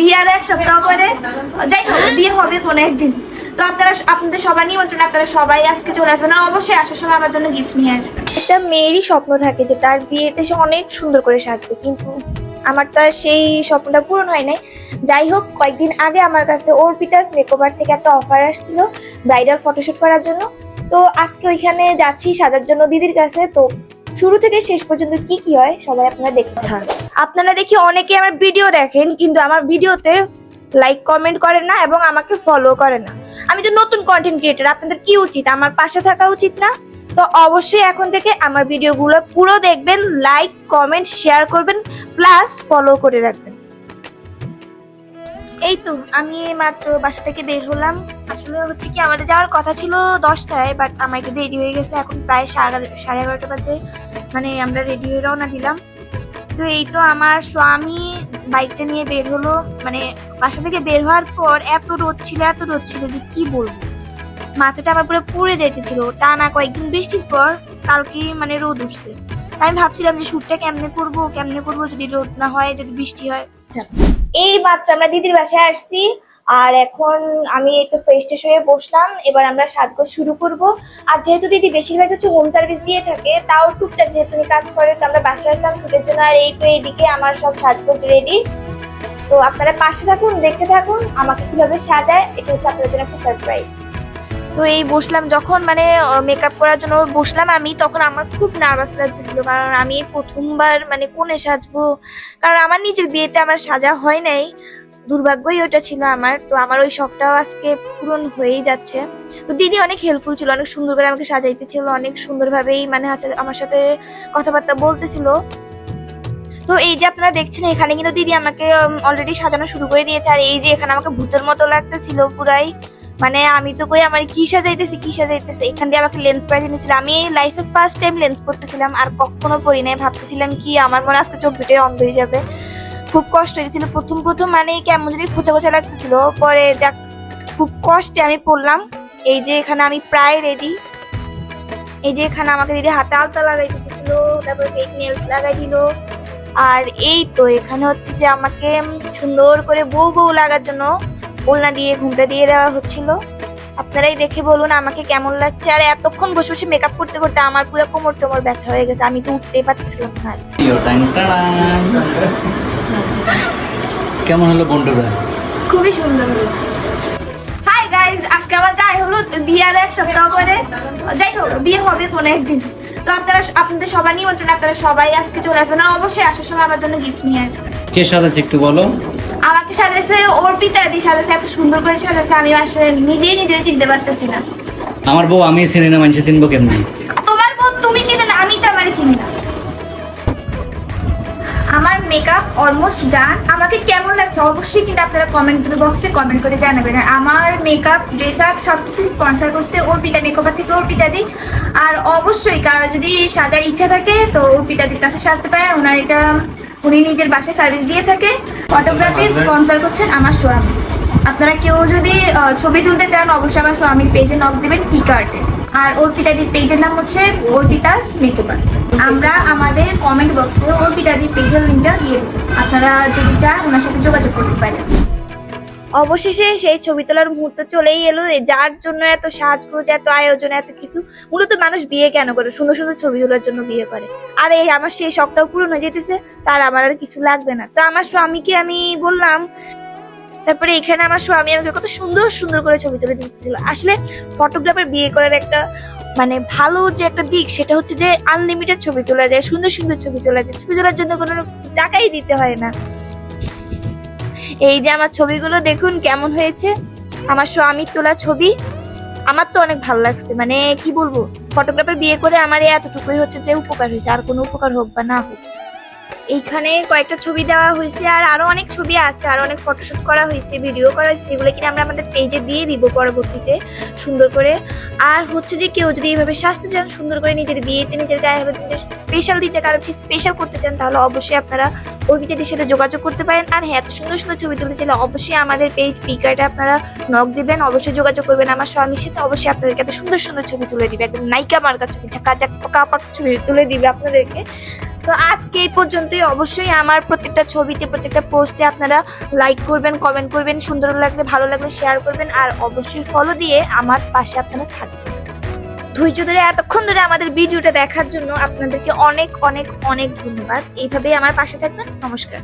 বিয়ার এক সপ্তাহ পরে। যাই হোক, বিয়ে হবে কোনো একদিন। তো আপনারা আপনাদের সবার নিমন্ত্রণ আপনারা সবাই আজকে চলে আসবেন। আর অবশ্যই আসার সময় আমার জন্য গিফট নিয়ে আসবেন। একটা মেয়েরই স্বপ্ন থাকে যে তার বিয়েতে সে অনেক সুন্দর করে সাজবে। কিন্তু আমার তো আর সেই স্বপ্নটা পূরণ হয় নাই। যাই হোক, কয়েকদিন আগে আমার কাছে অর্পিতাস মেকওভার থেকে একটা অফার আসছিল ব্রাইডাল ফটোশুট করার জন্য। তো আজকে ওইখানে যাচ্ছি সাজার জন্য দিদির কাছে। তো শুরু থেকে শেষ পর্যন্ত কি কি হয় সবাই আপনারা দেখতে থাকুন। আপনারা দেখি অনেকে আমার ভিডিও দেখেন, কিন্তু আমার ভিডিওতে লাইক কমেন্ট করেন না এবং আমাকে ফলো করে না। আমি তো নতুন কন্টেন্ট ক্রিয়েটার আপনাদের কি উচিত? আমার পাশে থাকা উচিত না? তো অবশ্যই এখন থেকে আমার ভিডিওগুলো পুরো দেখবেন লাইক কমেন্ট শেয়ার করবেন প্লাস ফলো করে রাখবেন। এই তো, আমি মাত্র বাসা থেকে বের হলাম। আসলে হচ্ছে কি আমাদের যাওয়ার কথা ছিল দশটায় বাট আমার একটু দেরি হয়ে গেছে। এখন প্রায় সাড়ে সাড়ে এগারোটা বাজে। মানে আমরা রেডি হয়ে রওনা দিলাম। তো এই তো আমার স্বামী বাইকটা নিয়ে বের হলো। মানে বাসা থেকে বের হওয়ার পর এত রোদ ছিল, এত রোদ ছিল যে কি বলব? মাথাটা আমার পুরো পুড়ে যাইতেছিল। টানা কয়েকদিন বৃষ্টির পর কালকে মানে রোদ উঠছে। আমি ভাবছিলাম যে শ্যুটটা কেমনে করব কেমনে করব? যদি রোদ না হয়, যদি বৃষ্টি হয়। এই মাত্র আমরা দিদির বাসায় আসছি। আর এখন আমি একটু ফ্রেশ ট্রেশ হয়ে বসলাম। এবার আমরা সাজগোজ শুরু করব। আর যেহেতু দিদি বেশিরভাগ হচ্ছে হোম সার্ভিস দিয়ে থাকে, তাও টুকটাক যেহেতু কাজ করে, তো আমরা বাসায় আসলাম ছুটের জন্য। আর এই তো এইদিকে আমার সব সাজগোজ রেডি তো আপনারা পাশে থাকুন, দেখতে থাকুন, আমাকে কীভাবে সাজায়, এটা হচ্ছে আপনাদের একটা সারপ্রাইজ তো এই বসলাম। যখন মানে মেকআপ করার জন্য বসলাম আমি, তখন আমার খুব নার্ভাস লাগতেছিল। কারণ আমি প্রথমবার মানে কোণে সাজবো। কারণ আমার নিজের বিয়েতে আমার সাজা হয় নাই। দুর্ভাগ্যই ওটা ছিল আমার। তো আমার ওই শখটাও আজকে পূরণ হয়েই যাচ্ছে। তো দিদি অনেক হেল্পফুল ছিল, অনেক সুন্দর করে আমাকে সাজাইতেছিল, অনেক সুন্দরভাবেই মানে আমার সাথে কথাবার্তা বলতেছিল। তো এই যে আপনারা দেখছেন, এখানে কিন্তু দিদি আমাকে অলরেডি সাজানো শুরু করে দিয়েছে। আর এই যে এখানে আমাকে ভূতের মতো লাগতেছিল পুরাই। মানে আমি তো কই আমার কি সাজাইতেছি কি সাজাইতেছি? এখান দিয়ে আমাকে লেন্স পরে নিয়েছিল আমি লাইফে ফার্স্ট টাইম লেন্স পড়তেছিলাম আর কখনো পরি নাই ভাবতেছিলাম কি আমার মনে আজকে চোখ দুটোই অন্ধ হয়ে যাবে। খুব কষ্ট হয়েছিল। প্রথম প্রথম মানে কেমন যদি খোঁচা খোঁচা লাগতেছিল। পরে যাক, খুব কষ্টে আমি পড়লাম। এই যে এখানে আমি প্রায় রেডি এই যে এখানে আমাকে দিদি হাতে আলতা লাগাই দিতেছিল তারপর ফেক নেলস লাগাই দিল। আর এই তো এখানে হচ্ছে যে আমাকে সুন্দর করে বউ বউ লাগার জন্য ওলনা দিয়ে ঘুমটা দিয়ে দেওয়া হচ্ছিল। আপনারাই দেখে বলুন আমাকে কেমন লাগছে। আর এতক্ষণ বসে বসে মেকআপ করতে করতে আমার পুরো কোমর টোমর ব্যথা হয়ে গেছে। আমি তো উঠতেই পারতেছিলাম না। কেমন হলো বন্ধুরা? খুবই সুন্দর হলো। হাই গাইজ আজকে আমার গায়ে হলো বিয়ার এক সপ্তাহ পরে। যাই হোক বিয়ে হবে কোনো একদিন। তো আপনারা আপনাদের সবার নিমন্ত্রণ আপনারা সবাই আজকে চলে আসবেন। আর অবশ্যই আসার সময় আমার জন্য গিফট নিয়ে আসবেন। কে সাজাচ্ছে একটু বলো? আমাকে সাজাইছে অর্পিতা দি সাজাইছে এত সুন্দর করে সাজাইছে আমি আসলে নিজেই নিজেই চিনতে পারতেছি না। আমার বউ আমি চিনি না মানুষ চিনবো কেমনি? তোমার বোন তুমি চিনে না আমি তো আমার চিনি না। আমার মেকআপ অলমোস্ট ডান আমাকে কেমন লাগছে? অবশ্যই কিন্তু আপনারা কমেন্ট বক্সে কমেন্ট করে জানাবেন। আর আমার মেকআপ ড্রেস আপ সব কিছু স্পন্সার করছে অর্পিতা মেকআপার থেকে অর্পিতা দি। আর অবশ্যই কারও যদি সাজার ইচ্ছা থাকে তো অর্পিতা দির কাছে সাজতে পারেন। ওনার এটা উনি নিজের বাসায় সার্ভিস দিয়ে থাকে। ফটোগ্রাফি স্পন্সার করছেন আমার স্বামী আপনারা কেউ যদি ছবি তুলতে চান অবশ্যই আমার স্বামীর পেজে নক দেবেন পি কার্টে আর ওর অর্পিতাদির পেজের নাম হচ্ছে অর্পিতাস মেকওভার আমরা আমাদের কমেন্ট বক্সে অর্পিতাদির পেজের লিঙ্কটা দিয়ে আপনারা যদি চান ওনার সাথে যোগাযোগ করতে পারেন। অবশেষে সেই ছবি তোলার মুহূর্ত চলেই এলো যার জন্য এত সাজগোজ, এত আয়োজন, এত কিছু। মূলত মানুষ বিয়ে কেন করে? সুন্দর সুন্দর ছবি তোলার জন্য বিয়ে করে। আর এই আমার সেই শখটাও পূরণ হয়ে যেতেছে, তার আমার আর কিছু লাগবে না। তো আমার স্বামীকে আমি বললাম, তারপরে এখানে আমার স্বামী আমাকে কত সুন্দর সুন্দর করে ছবি তুলে দিচ্ছিল আসলে ফটোগ্রাফার বিয়ে করার একটা মানে ভালো যে একটা দিক, সেটা হচ্ছে যে আনলিমিটেড ছবি তোলা যায়, সুন্দর সুন্দর ছবি তোলা যায়। ছবি তোলার জন্য কোনো টাকাই দিতে হয় না। এই যে আমার ছবিগুলো দেখুন কেমন হয়েছে। আমার স্বামীর তোলা ছবি। আমার তো অনেক ভালো লাগছে। মানে কি বলব ফটোগ্রাফার বিয়ে করে আমার এতটুকুই হচ্ছে যে উপকার হয়েছে। আর কোনো উপকার হোক বা না হোক। এইখানে কয়েকটা ছবি দেওয়া হয়েছে আর আরও অনেক ছবি আছে। আর অনেক ফটোশুট করা হয়েছে ভিডিও করা হয়েছে, যেগুলো কিনা আমরা আমাদের পেজে দিয়ে দিব পরবর্তীতে সুন্দর করে। আর হচ্ছে যে কেউ যদি এইভাবে সাজতে চান, সুন্দর করে নিজের বিয়েতে নিজের গায়ে হলুদ স্পেশাল দিতে কারও স্পেশাল করতে চান, তাহলে অবশ্যই আপনারা অর্পিতাদের সাথে যোগাযোগ করতে পারেন। আর হ্যাঁ এত সুন্দর সুন্দর ছবি তুলতে চাইলে অবশ্যই আমাদের পেজ পিকার্টে আপনারা নক দিবেন, অবশ্যই যোগাযোগ করবেন আমার স্বামীর সাথে, অবশ্যই আপনাদেরকে এত সুন্দর সুন্দর ছবি তুলে দিবে, একদম নায়িকা মার্কা ছবি, ঝাঁকা ঝাঁকা, পাক ছবি তুলে দিবে আপনাদেরকে। তো আজকে এই পর্যন্তই, অবশ্যই আমার প্রত্যেকটা ছবিতে, প্রত্যেকটা পোস্টে আপনারা লাইক করবেন কমেন্ট করবেন, সুন্দর লাগলে, ভালো লাগলে শেয়ার করবেন, আর অবশ্যই ফলো দিয়ে আমার পাশে আপনারা থাকবেন। ধৈর্য ধরে এতক্ষণ ধরে আমাদের ভিডিওটা দেখার জন্য আপনাদেরকে অনেক অনেক অনেক ধন্যবাদ। এইভাবেই আমার পাশে থাকবেন। নমস্কার।